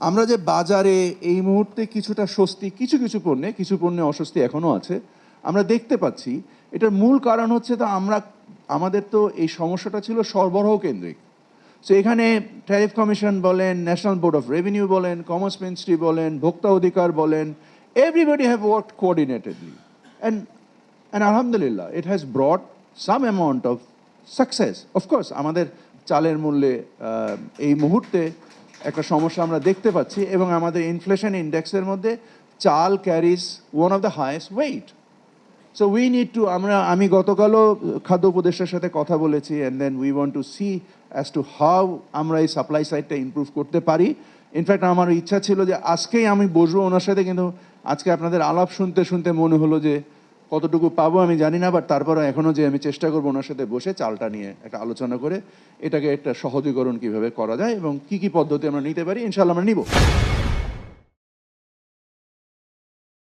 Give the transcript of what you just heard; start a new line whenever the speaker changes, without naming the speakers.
আমরা যে বাজারে এই মুহূর্তে কিছুটা স্বস্তি, কিছু কিছু পণ্যে কিছু পণ্যে অস্বস্তি এখনও আছে, আমরা দেখতে পাচ্ছি, এটার মূল কারণ হচ্ছে তো আমরা, আমাদের তো এই সমস্যাটা ছিল সরবরাহ কেন্দ্রিক। সো এখানে ট্যারিফ কমিশন বলেন ন্যাশনাল বোর্ড অফ রেভিনিউ বলেন কমার্স মিনিস্ট্রি বলেন, ভোক্তা অধিকার বলেন everybody have work coordinatedly and and আলহামদুলিল্লাহ it has brought some amount of success of course আমাদের চালের মূল্যে এই মুহূর্তে একটা সমস্যা আমরা দেখতে পাচ্ছি এবং আমাদের ইনফ্লেশন ইন্ডেক্সের মধ্যে চাল carries one of the highest weight so we need to আমরা, আমি গতকালও খাদ্য উপদেষ্টার সাথে কথা বলেছি and then we want to see as to how আমরা এই সাপ্লাই সাইডটা ইমপ্রুভ করতে পারি। ইনফ্যাক্ট আমার ইচ্ছা ছিল যে আজকেই আমি বসবো ওনার সাথে, কিন্তু আজকে আপনাদের আলাপ শুনতে শুনতে মনে হলো যে কতটুকু পাবো আমি জানি না বাট তারপরে এখনও যে আমি চেষ্টা করব ওনার সাথে বসে চালটা নিয়ে একটা আলোচনা করে এটাকে একটা সহজীকরণ কীভাবে করা যায় এবং কি কি পদ্ধতি আমরা নিতে পারি ইনশাল্লাহ আমরা নিব।